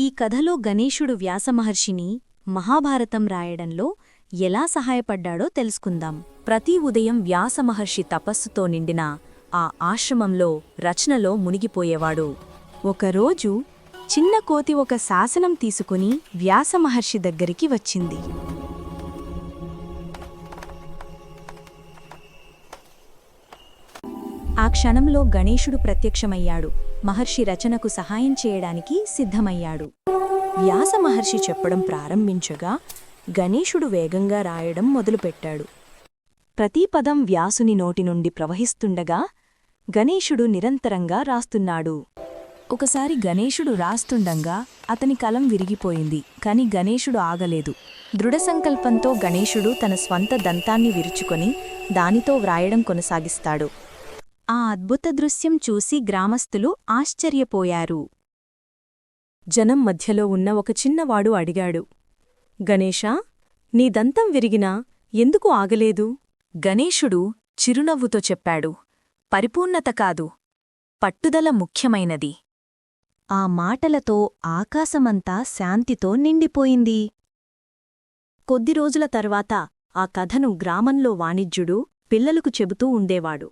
ఈ కథలో గణేశుడు వ్యాసమహర్షిని మహాభారతం రాయడంలో ఎలా సహాయపడ్డాడో తెలుసుకుందాం. ప్రతి ఉదయం వ్యాసమహర్షి తపస్సుతో నిండిన ఆ ఆశ్రమంలో రచనలో మునిగిపోయేవాడు. ఒకరోజు చిన్న కోతి ఒక శాసనం తీసుకుని వ్యాసమహర్షి దగ్గరికి వచ్చింది. ఆ క్షణంలో గణేశుడు ప్రత్యక్షమయ్యాడు. మహర్షి రచనకు సహాయం చేయడానికి సిద్ధమయ్యాడు. వ్యాస మహర్షి చెప్పడం ప్రారంభించగా గణేశుడు వేగంగా రాయడం మొదలుపెట్టాడు. ప్రతి పదం వ్యాసుని నోటి నుండి ప్రవహిస్తుండగా గణేశుడు నిరంతరంగా రాస్తున్నాడు. ఒకసారి గణేశుడు రాస్తుండగా అతని కలం విరిగిపోయింది కాని గణేశుడు ఆగలేదు. దృఢసంకల్పంతో గణేశుడు తన స్వంత దంతాన్ని విరుచుకొని దానితో వ్రాయడం కొనసాగిస్తాడు. ఆ అద్భుత దృశ్యం చూసి గ్రామస్థులు ఆశ్చర్యపోయారు. జనం మధ్యలో ఉన్న ఒక చిన్నవాడు అడిగాడు గణేశా నీ దంతం విరిగినా ఎందుకు ఆగలేదు? గణేశుడు చిరునవ్వుతో చెప్పాడు పరిపూర్ణత కాదు పట్టుదల ముఖ్యమైనది. ఆ మాటలతో ఆకాశమంతా శాంతితో నిండిపోయింది. కొద్ది రోజుల తర్వాత ఆ కథను గ్రామంలో వాణిజ్యుడు పిల్లలకు చెబుతూ ఉండేవాడు.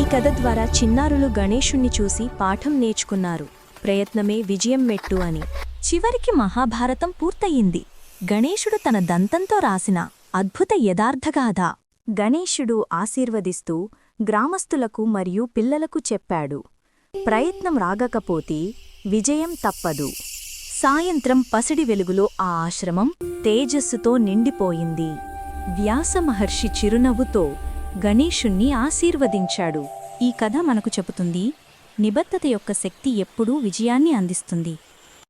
ఈ కథ ద్వారా చిన్నారులు గణేషుణ్ణి చూసి పాఠం నేర్చుకున్నారు. ప్రయత్నమే విజయం మెట్టు అని. చివరికి మహాభారతం పూర్తయింది. గణేశుడు తన దంతంతో రాసిన అద్భుత యథార్థగాథ గణేశుడు ఆశీర్వదిస్తూ గ్రామస్తులకు మరియు పిల్లలకు చెప్పాడు. ప్రయత్నం రాగకపోతే విజయం తప్పదు. సాయంత్రం పసిడి వెలుగులో ఆ ఆశ్రమం తేజస్సుతో నిండిపోయింది. వ్యాసమహర్షి చిరునవ్వుతో గణేశుణ్ణి ఆశీర్వదించాడు. ఈ కథ మనకు చెబుతుంది నిబద్ధత యొక్క శక్తి ఎప్పుడూ విజయాన్ని అందిస్తుంది.